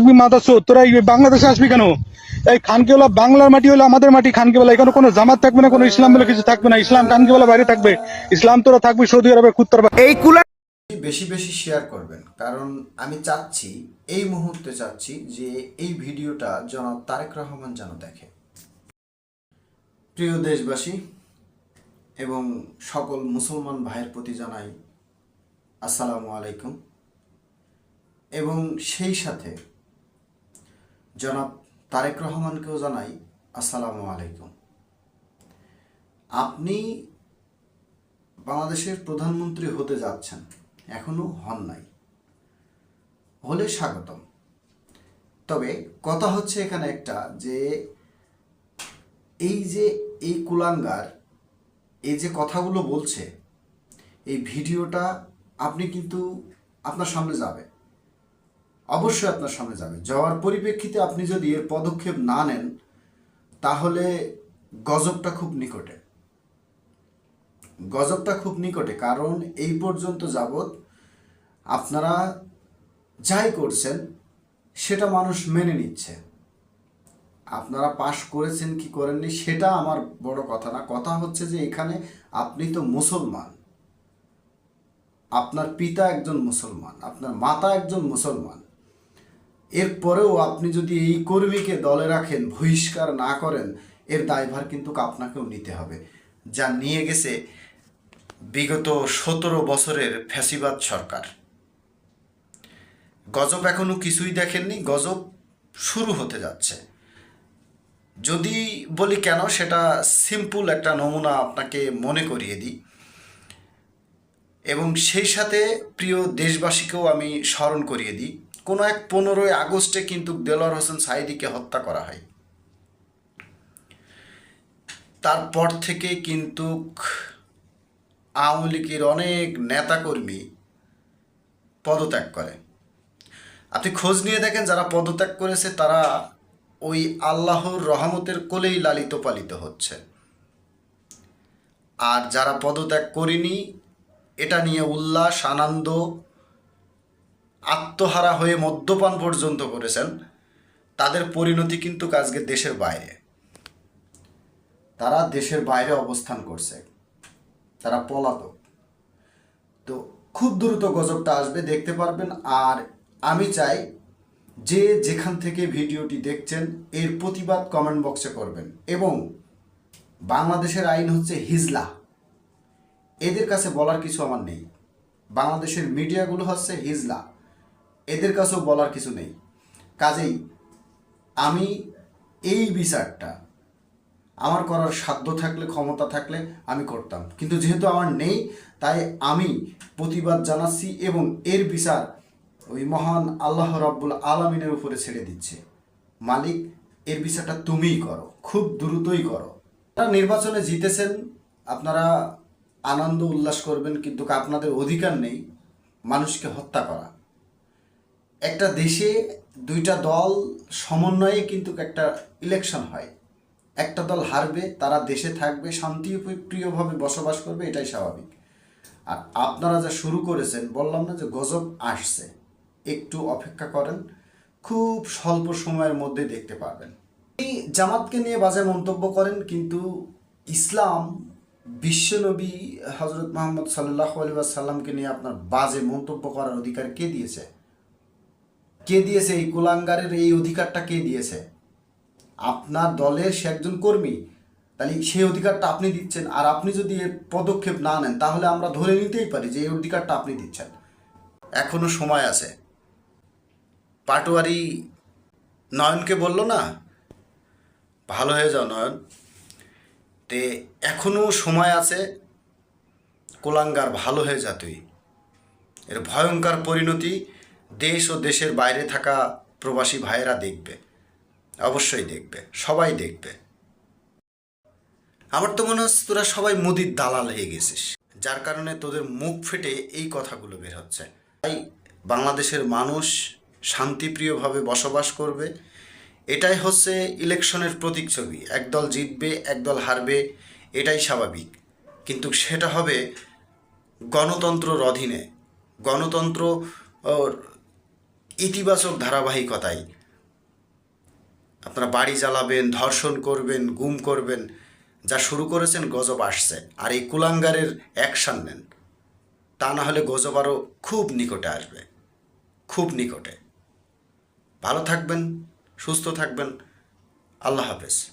তুই মাথা চোর তোরা এই বাংলাদেশে আসবি কেন? এই খানকেওয়ালা বাংলার মাটি হলো আমাদের মাটি খানকেওয়ালা। এখানে কোনো জামাত থাকবে না কোনো ইসলাম বলে কিছু থাকবে না। ইসলাম খানকেওয়ালা বাইরে থাকবে। ইসলাম তোরা থাকবি সৌদি আরবে কুত্তর এই কুলা বেশি বেশি শেয়ার করবেন কারণ আমি চাচ্ছি এই মুহূর্তে চাচ্ছি যে এই ভিডিওটা জনাব তারেক রহমান যেন দেখে। প্রিয় দেশবাসী এবং সকল মুসলমান ভাইয়ের প্রতি জানাই আসসালামু আলাইকুম। এবং সেই সাথে জনাব তারেক রহমানকেও জানাই আসসালামু আলাইকুম। আপনি বাংলাদেশের প্রধানমন্ত্রী হতে যাচ্ছেন, এখনও হন নাই। হলে স্বাগতম। তবে কথা হচ্ছে এখানে একটা যে, এই যে এই কুলাঙ্গার, এই যে কথাগুলো বলছে, এই ভিডিওটা আপনি কিন্তু আপনার সামনে যাবে। অবশ্যই আপনার সামনে যাবে। যাওয়ার পরিপ্রেক্ষিতে আপনি যদি এর পদক্ষেপ না নেন, তাহলে গজবটা খুব নিকটে। গজবটা খুব নিকটে, কারণ এই পর্যন্ত যাবৎ আপনারা যাই করছেন, সেটা মানুষ মেনে নিচ্ছে। আপনারা পাশ করেছেন, কি করেননি, সেটা আমার বড় কথা না। কথা হচ্ছে যে, এখানে আপনি তো মুসলমান। আপনার পিতা একজন মুসলমান, আপনার মাতা একজন মুসলমান। এরপরেও আপনি যদি এই কর্মীকে দলে রাখেন, বহিষ্কার না করেন, এর দায়ভার কিন্তু আপনাকেও নিতে হবে। যা নিয়ে গেছে বিগত সতেরো বছরের ফ্যাসিবাদ সরকার। গজব এখনও কিছুই দেখেননি, গজব শুরু হতে যাচ্ছে। যদি বলি কেন, সেটা সিম্পল একটা নমুনা আপনাকে মনে করিয়ে দিই। এবং সেই সাথে প্রিয় দেশবাসীকেও আমি স্মরণ করিয়ে দিই। কোনো এক পনেরোই আগস্টে কিন্তু দেলোয়ার হোসেন সাইদিকে হত্যা করা হয়। তারপর থেকে কিন্তু আওয়ামী লীগের অনেক নেতাকর্মী পদত্যাগ করে। আপনি খোঁজ নিয়ে দেখেন যারা পদত্যাগ করেছে, তারা ওই আল্লাহর রহমতের কোলেই লালিত পালিত হচ্ছে। আর যারা পদত্যাগ করেনি, এটা নিয়ে উল্লাস, আনন্দ আত্মহারা হয়ে মদ্যপান পর্যন্ত করেছেন, তাদের পরিণতি কিন্তু আজকে দেশের বাইরে। তারা দেশের বাইরে অবস্থান করছে। তারা পলাতক। তো খুব দ্রুত গজবটা আসবে, দেখতে পারবেন। আর আমি চাই যে যেখান থেকে ভিডিওটি দেখছেন, এর প্রতিবাদ কমেন্ট বক্সে করবেন। এবং বাংলাদেশের আইন হচ্ছে হিজলা। এদের কাছে বলার কিছু আমার নেই। বাংলাদেশের মিডিয়াগুলো হচ্ছে হিজলা। এদের কাছেও বলার কিছু নেই। কাজেই আমি এই বিচারটা, আমার করার সাধ্য থাকলে, ক্ষমতা থাকলে আমি করতাম। কিন্তু যেহেতু আমার নেই, তাই আমি প্রতিবাদ জানাচ্ছি এবং এর বিচার ওই মহান আল্লাহ রাব্বুল আলমিনের উপরে ছেড়ে দিচ্ছে। মালিক, এর বিচারটা তুমিই করো, খুব দ্রুতই করো। আপনারা নির্বাচনে জিতেছেন, আপনারা আনন্দ উল্লাস করবেন, কিন্তু আপনাদের অধিকার নেই, মানুষকে হত্যা করা। একটা দেশে দুইটা দল সমন্বয়ে কিন্তু একটা ইলেকশন হয়। একটা দল হারবে, তারা দেশে থাকবে শান্তিপ্রিয়ভাবে বসবাস করবে, এটাই স্বাভাবিক। আর আপনারা যা শুরু করেছেন, বললাম না যে গজব আসছে, একটু অপেক্ষা করেন, খুব স্বল্প সময়ের মধ্যে দেখতে পারবেন। এই জামাতকে নিয়ে বাজে মন্তব্য করেন, কিন্তু ইসলাম, বিশ্বনবী হজরত মোহাম্মদ সাল্লাহ আলী সাল্লামকে নিয়ে আপনার বাজে মন্তব্য করার অধিকার কে দিয়েছে? কে দিয়েছে? এই কুলাঙ্গারের এই অধিকারটা কে দিয়েছে? আপনার দলের সে একজন কর্মী। তাহলে সেই অধিকারটা আপনি দিচ্ছেন। আর আপনি যদি এর পদক্ষেপ না নেন, তাহলে আমরা ধরে নিতেই পারি যে এই অধিকারটা আপনি দিচ্ছেন। এখনও সময় আছে। পাটোয়ারি নয়নকে বলল না? ভালো হয়ে যাও নয়ন। তে এখনও সময় আছে। কোলাঙ্গার ভালো হয়ে যা তুই। এর ভয়ঙ্কর পরিণতি দেশ ও দেশের বাইরে থাকা প্রবাসী ভাইয়েরা দেখবে। অবশ্যই দেখবে। সবাই দেখবে। আমার তো মনে হচ্ছে তোরা সবাই মুদির দালাল হয়ে গেছিস। যার কারণে তোদের মুখ ফেটে এই কথাগুলো বের হচ্ছে। তাই বাংলাদেশের মানুষ শান্তিপ্রিয়ভাবে বসবাস করবে। এটাই হচ্ছে ইলেকশনের প্রতীকছবি একদল জিতবে, একদল হারবে, এটাই স্বাভাবিক। কিন্তু সেটা হবে গণতন্ত্রর অধীনে। গণতন্ত্র ইতিবাচক ধারাবাহিকতায় আপনারা বাড়ি জ্বালাবেন, ধর্ষণ করবেন, গুম করবেন, যা শুরু করেছেন গজব আসছে। আর এই কুলাঙ্গারের অ্যাকশান নেন। তা না হলে গজব আরও খুব নিকটে আসবে। খুব নিকটে। ভালো থাকবেন, সুস্থ থাকবেন। আল্লাহ হাফেজ।